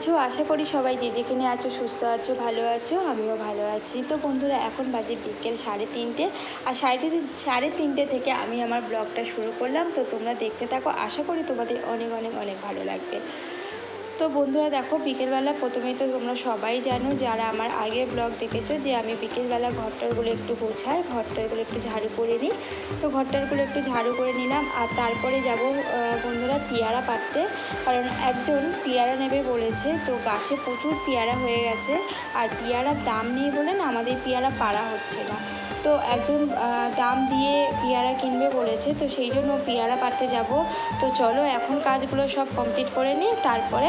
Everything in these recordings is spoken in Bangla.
আছো? আশা করি সবাই যে যেখানে আছো, সুস্থ আছো, ভালো আছো, আমিও ভালো আছি। তো বন্ধুরা, এখন বাজে বিকেল সাড়ে তিনটে। আর সাড়ে সাড়ে তিনটে থেকে আমি আমার ব্লগটা শুরু করলাম। তো তোমরা দেখতে থাকো। আশা করি তোমাদের অনেক অনেক অনেক ভালো লাগবে। তো বন্ধুরা দেখো, বিকেলবেলা প্রথমেই তো তোমরা সবাই জানো যারা আমার আগের ব্লগ দেখেছ যে আমি বিকেলবেলা ঘরটারগুলো একটু গোছাই, ঘরটারগুলো একটু ঝাড়ু করে নিই। তো ঘরটারগুলো একটু ঝাড়ু করে নিলাম আর তারপরে যাব বন্ধুরা পেয়ারা পাড়তে। কারণ একজন পেয়ারা নেবে বলেছে, তো গাছে প্রচুর পেয়ারা হয়ে গেছে আর পেয়ারার দাম নেই বলে না আমাদের পেয়ারা পাড়া হচ্ছে না। তো একজন দাম দিয়ে পেয়ারা কিনবে বলেছে, তো সেই জন্য পেয়ারা পাড়তে যাব। তো চলো এখন কাজগুলো সব কমপ্লিট করে নিই, তারপরে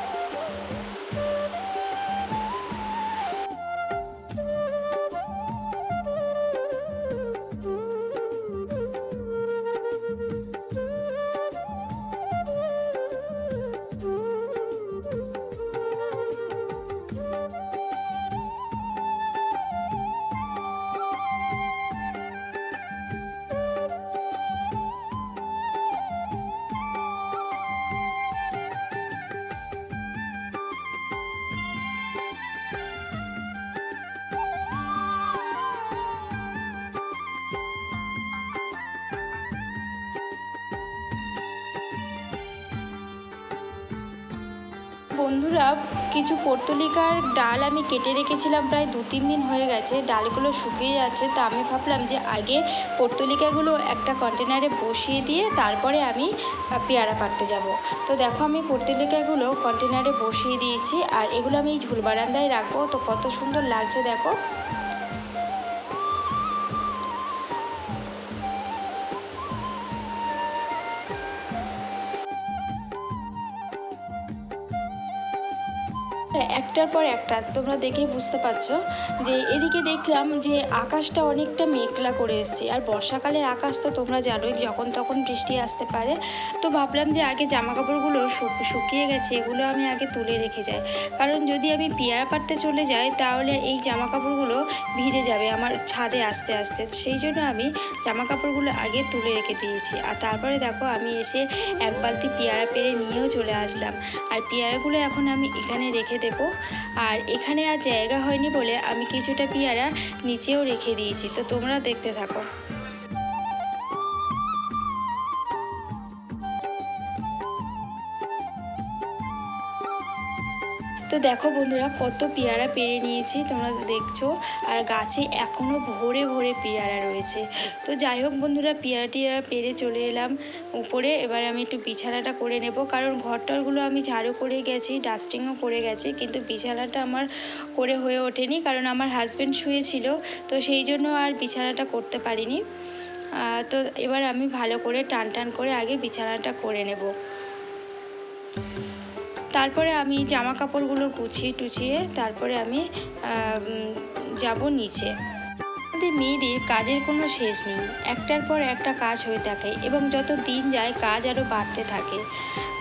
বন্ধুরা, কিছু পর্তলিকার ডাল আমি কেটে রেখেছিলাম প্রায় দু তিন দিন হয়ে গেছে। ডালগুলো শুকিয়ে যাচ্ছে, তো আমি ভাবলাম যে আগে পর্তলিকাগুলো একটা কন্টেনারে বসিয়ে দিয়ে তারপরে আমি পেয়ারা পাড়তে যাব। তো দেখো আমি পর্তলিকাগুলো কন্টেনারে বসিয়ে দিয়েছি, আর এগুলো আমি ঝুল বারান্দায় রাখব। তো কত সুন্দর লাগছে দেখো। একটার পর একটা, তোমরা দেখে বুঝতে পারছ যে এদিকে দেখলাম যে আকাশটা অনেকটা মেঘলা করে এসছে। আর বর্ষাকালের আকাশ তো তোমরা জানোই, যখন তখন বৃষ্টি আসতে পারে। তো ভাবলাম যে আগে জামা কাপড়গুলো শুক- শুকিয়ে গেছে, এগুলো আমি আগে তুলে রেখে যাই। কারণ যদি আমি পেয়ারা পাড়তে চলে যাই, তাহলে এই জামা কাপড়গুলো ভিজে যাবে আমার ছাদে আসতে আসতে। সেই জন্য আমি জামা কাপড়গুলো আগে তুলে রেখে দিয়েছি। আর তারপরে দেখো, আমি এসে এক বালতি পেয়ারা পেরে নিয়েও চলে আসলাম। আর পেয়ারাগুলো এখন আমি এখানে রেখে দেব। আর এখানে আর জায়গা হয়নি বলে আমি কিছুটা পেয়ারা নিচেও রেখে দিয়েছি। তো তোমরা দেখতে থাকো। তো দেখো বন্ধুরা, কত পেয়ারা পেরে নিয়েছি, তোমরা দেখছ। আর গাছে এখনও ভরে ভরে পেয়ারা রয়েছে। তো যাই হোক বন্ধুরা পেয়ারা টিয়ারা পেরে চলে এলাম উপরে। এবার আমি একটু বিছানাটা করে নেব, কারণ ঘরটরগুলো আমি ঝাড়ু করে গেছি, ডাস্টিংও করে গেছি, কিন্তু বিছানাটা আমার করে হয়ে ওঠেনি, কারণ আমার হাজব্যান্ড শুয়েছিল, তো সেই জন্য আর বিছানাটা করতে পারিনি। তো এবার আমি ভালো করে টান টান করে আগে বিছানাটা করে নেব। তারপরে আমি জামা কাপড়গুলো গুছিয়ে টুছিয়ে তারপরে আমি যাব নিচে। আমাদের মেয়েদের কাজের কোনো শেষ নেই। একটার পর একটা কাজ হয়ে থাকে এবং যত দিন যায় কাজ আরও বাড়তে থাকে।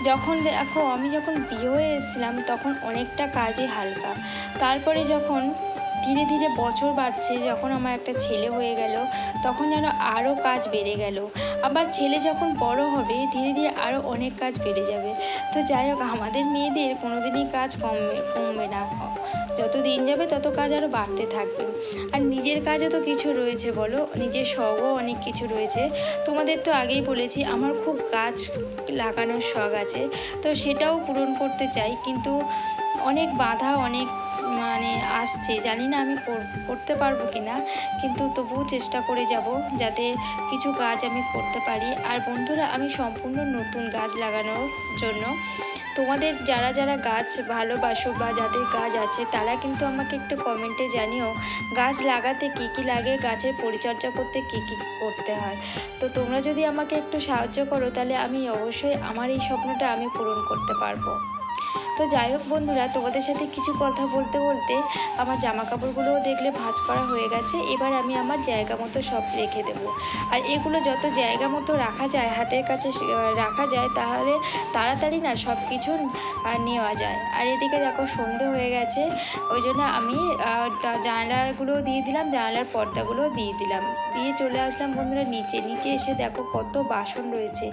যখন দেখো আমি যখন বিয়ে হয়ে এসেছিলাম তখন অনেকটা কাজই হালকা। তারপরে যখন ধীরে ধীরে বছর বাড়ছে, যখন আমার একটা ছেলে হয়ে গেল, তখন যেন আরও কাজ বেড়ে গেল। আবার ছেলে যখন বড় হবে, ধীরে ধীরে আরও অনেক কাজ বেড়ে যাবে। তো যাই হোক, আমাদের মেয়েদের কোনোদিনই কাজ কমবে কমবে না। যত দিন যাবে, তত কাজ আরও বাড়তে থাকবে। আর নিজের কাজও তো কিছু রয়েছে, বলো? নিজের শখও অনেক কিছু রয়েছে। তোমাদের তো আগেই বলেছি, আমার খুব গাছ লাগানোর শখ আছে। তো সেটাও পূরণ করতে চাই, কিন্তু অনেক বাধা, অনেক মানে আসছে। জানি না আমি কর- করতে পারব কি না কিন্তু তবুও চেষ্টা করে যাব যাতে কিছু গাছ আমি করতে পারি। আর বন্ধুরা, আমি সম্পূর্ণ নতুন গাছ লাগানোর জন্য তোমাদের যারা যারা গাছ ভালোবাসো বা যাদের গাছ আছে, তারা কিন্তু আমাকে একটু কমেন্টে জানিও, গাছ লাগাতে কী কী লাগে, গাছের পরিচর্যা করতে কী কী করতে হয়। তো তোমরা যদি আমাকে একটু সাহায্য করো, তাহলে আমি অবশ্যই আমার এই স্বপ্নটা আমি পূরণ করতে পারব। তো যাই হোক বন্ধুরা, তোমাদের সাথে কিছু কথা বলতে বলতে আমার জামা কাপড়গুলোও দেখলে ভাঁজ করা হয়ে গেছে। এবার আমি আমার জায়গা মতো সব রেখে দেবো। আর এগুলো যত জায়গা মতো রাখা যায়, হাতের কাছে রাখা যায়, তাহলে তাড়াতাড়ি না সব কিছু নেওয়া যায়। আর এদিকে দেখো সন্ধে হয়ে গেছে, ওই জন্য আমি জানালাগুলো দিয়ে দিলাম, জানালার পর্দাগুলো দিয়ে দিলাম। দিয়ে চলে আসলাম বন্ধুরা নিচে। নিচে এসে দেখো কত বাসন রয়েছে।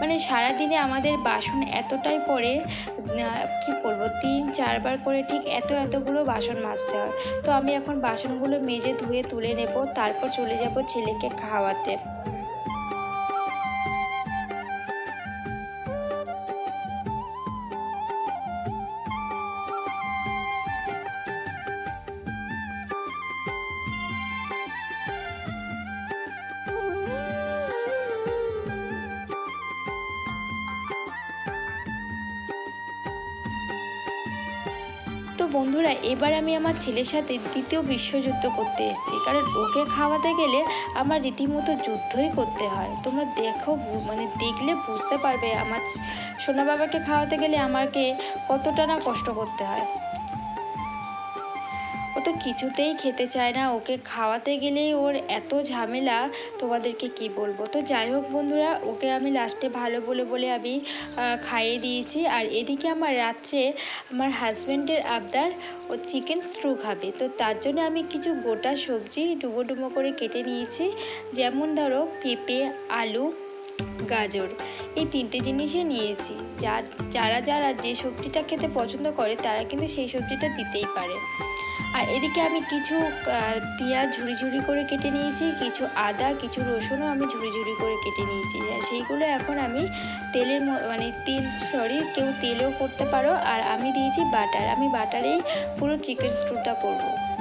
মানে সারাদিনে আমাদের বাসন এতটাই পড়ে কি বলব তিন, চারবার করে ঠিক এত এতগুলো বাসন মাজতে হয়। তো আমি এখন বাসনগুলো মেজে ধুয়ে তুলে নেব, তারপর চলে যাব ছেলেকে খাওয়াতে। বন্ধুরা, এবার আমি আমার ছেলের সাথে দ্বিতীয় বিশ্বযুদ্ধ করতে এসেছি। কারণ ওকে খাওয়াতে গেলে আমার রীতিমতো যুদ্ধই করতে হয়। তোমরা দেখো মানে দেখলে বুঝতে পারবে আমার সোনা বাবাকে খাওয়াতে গেলে আমাকে কতটা না কষ্ট করতে হয়। তো কিছুতেই খেতে চায় না। ওকে খাওয়াতে গেলেই ওর এত ঝামেলা, তোমাদেরকে কি বলব? তো যাই হোক বন্ধুরা, ওকে আমি লাস্টে ভালো বলে বলে আমি খাইয়ে দিয়েছি। আর এদিকে আমার রাত্রে আমার হাজব্যান্ডের আবদার, ও চিকেন স্ট্রু খাবে। তো তার জন্য আমি কিছু গোটা সবজি ডুবো ডুবো করে কেটে নিয়েছি। যেমন ধরো পেঁপে, আলু গাজর। এই তিনটে জিনিসই নিয়েছি। যা, যারা যারা যে সবজিটা খেতে পছন্দ করে, তারা কিন্তু সেই সবজিটা দিতেই পারে। আর এদিকে আমি কিছু পেঁয়াজ ঝুড়ি ঝুড়ি করে কেটে নিয়েছি, কিছু আদা, কিছু রসুনও আমি ঝুড়ি ঝুড়ি করে কেটে নিয়েছি। আর সেইগুলো এখন আমি তেলের মানে তেল সরি কেউ তেলেও করতে পারো। আর আমি দিয়েছি বাটার। আমি বাটারেই পুরো চিকেন স্টুটা করব।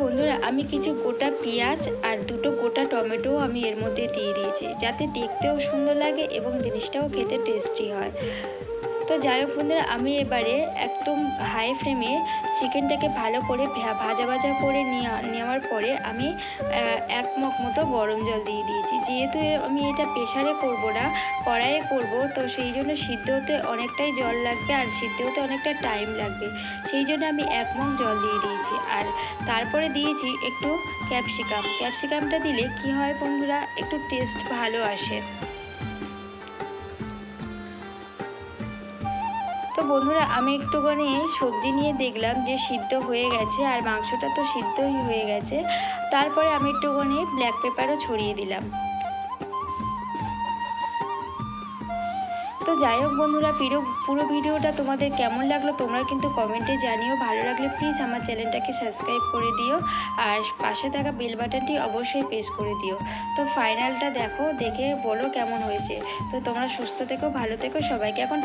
বন্ধুরা, আমি কিছু গোটা পেঁয়াজ আর দুটো গোটা টমেটোও আমি এর মধ্যে দিয়ে দিয়েছি, যাতে দেখতেও সুন্দর লাগে এবং জিনিসটাও খেতে টেস্টি হয়। তো যাই হোক বন্ধুরা, আমি এবারে একদম হাই ফ্লেমে চিকেনটাকে ভালো করে ভাজা ভাজা করে নেওয়া নেওয়ার পরে আমি এক মগ মতো গরম জল দিয়ে দিয়েছি। যেহেতু আমি এটা প্রেশারে করব না, কড়াইয়ে করব, তো সেই জন্য সিদ্ধ হতে অনেকটাই জল লাগবে আর সিদ্ধ হতে অনেকটা টাইম লাগবে। সেই জন্য আমি এক মগ জল দিয়ে দিয়েছি। আর তারপরে দিয়েছি একটু ক্যাপসিকাম ক্যাপসিকামটা দিলে কি হয় বন্ধুরা, একটু টেস্ট ভালো আসে। তো বন্ধুরা, আমি একটুখানি সবজি নিয়ে দেখলাম যে সিদ্ধ হয়ে গেছে আর মাংসটা তো সিদ্ধই হয়ে গেছে। তারপরে আমি একটুখানি ব্ল্যাক পেপারও ছড়িয়ে দিলাম। তো যাই হোক বন্ধুরা, পুরো পুরো ভিডিওটা তোমাদের কেমন লাগল তোমরা কিন্তু কমেন্টে জানিও। ভালো লাগলে প্লিজ আমার চ্যানেলটাকে সাবস্ক্রাইব করে দিও আর পাশে থাকা বেল বাটনটি অবশ্যই প্রেস করে দিও। তো ফাইনালটা দেখো, দেখে বলো কেমন হয়েছে। তো তোমরা সুস্থ থেকো, ভালো থেকো, সবাইকে এখন